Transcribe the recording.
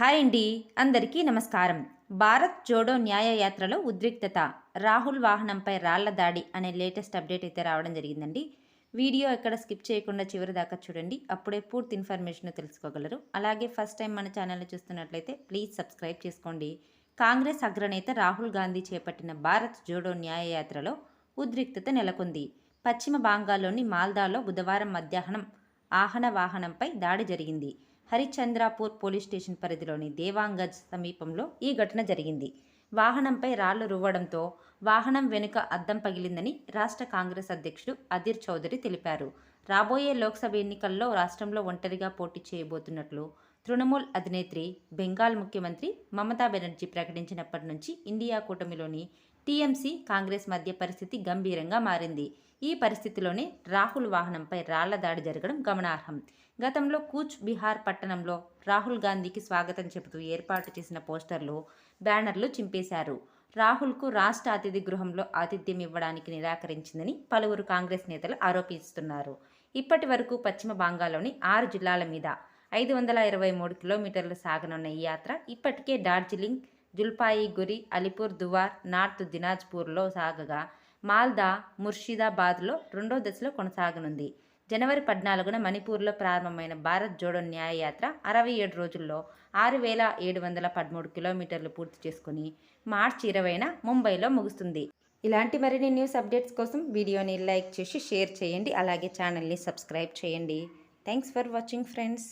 Hi అండి. అందరికీ నమస్కారం. భారత్ జోడో న్యాయ యాత్రలో ఉద్రిక్తత రాహుల్ వాహనంపై రాళ్ళ దాడి అనే లేటెస్ట్ అప్డేట్ అయితే రావడం జరిగిందండి. వీడియో ఎక్కడ స్కిప్ చేయకుండా చివరి దాకా చూడండి. అప్పుడే పూర్తి ఇన్ఫర్మేషన్ తెలుసుకోగలరు. అలాగే ఫస్ట్ టైం మన ఛానల్ని చూస్తున్నట్లయితే ప్లీజ్ సబ్స్క్రైబ్ చేసుకోండి. కాంగ్రెస్ అగ్రనేత రాహుల్ గాంధీ చేపట్టిన భారత్ జోడో న్యాయ యాత్రలో ఉద్రిక్తత నెలకొంది. పశ్చిమ బాంగాల్లోని మాల్దాలో బుధవారం మధ్యాహ్నం ఆహన వాహనంపై దాడి జరిగింది. హరిచంద్రాపూర్ పోలీస్ స్టేషన్ పరిధిలోని దేవాంగజ్ సమీపంలో ఈ ఘటన జరిగింది. వాహనంపై రాళ్ళు రువ్వడంతో వాహనం వెనుక అద్దం పగిలిందని రాష్ట్ర కాంగ్రెస్ అధ్యక్షుడు అధీర్ చౌదరి తెలిపారు. రాబోయే లోక్సభ ఎన్నికల్లో రాష్ట్రంలో ఒంటరిగా పోటీ చేయబోతున్నట్లు తృణమూల్ అధినేత్రి బెంగాల్ ముఖ్యమంత్రి మమతా బెనర్జీ ప్రకటించినప్పటి నుంచి ఇండియా కూటమిలోని టీఎంసీ కాంగ్రెస్ మధ్య పరిస్థితి గంభీరంగా మారింది. ఈ పరిస్థితిలోనే రాహుల్ వాహనంపై రాళ్ళ దాడి జరగడం గమనార్హం. గతంలో కూచ్ బీహార్ పట్టణంలో రాహుల్ గాంధీకి స్వాగతం చెబుతూ ఏర్పాటు చేసిన పోస్టర్లు బ్యానర్లు చింపేశారు. రాహుల్కు రాష్ట్ర అతిథి గృహంలో ఆతిథ్యం ఇవ్వడానికి నిరాకరించిందని పలువురు కాంగ్రెస్ నేతలు ఆరోపిస్తున్నారు. ఇప్పటి వరకు పశ్చిమ బంగాల్లోని ఆరు జిల్లాల మీద ఐదు వందల ఇరవై మూడు కిలోమీటర్లు సాగనున్న ఈ యాత్ర ఇప్పటికే డార్జిలింగ్ జుల్పాయిగురి అలిపూర్ దువార్ నార్త్ దినాజ్పూర్లో సాగగా మాల్దా ముర్షిదాబాద్లో రెండో దశలో కొనసాగనుంది. జనవరి పద్నాలుగున మణిపూర్లో ప్రారంభమైన భారత్ జోడో న్యాయయాత్ర అరవై ఏడు రోజుల్లో ఆరు వేల ఏడు వందల పదమూడు కిలోమీటర్లు పూర్తి చేసుకుని మార్చి ఇరవైన ముంబైలో ముగుస్తుంది. ఇలాంటి మరిన్ని న్యూస్ అప్డేట్స్ కోసం వీడియోని లైక్ చేసి షేర్ చేయండి. అలాగే ఛానల్ని సబ్స్క్రైబ్ చేయండి. Thanks for watching friends.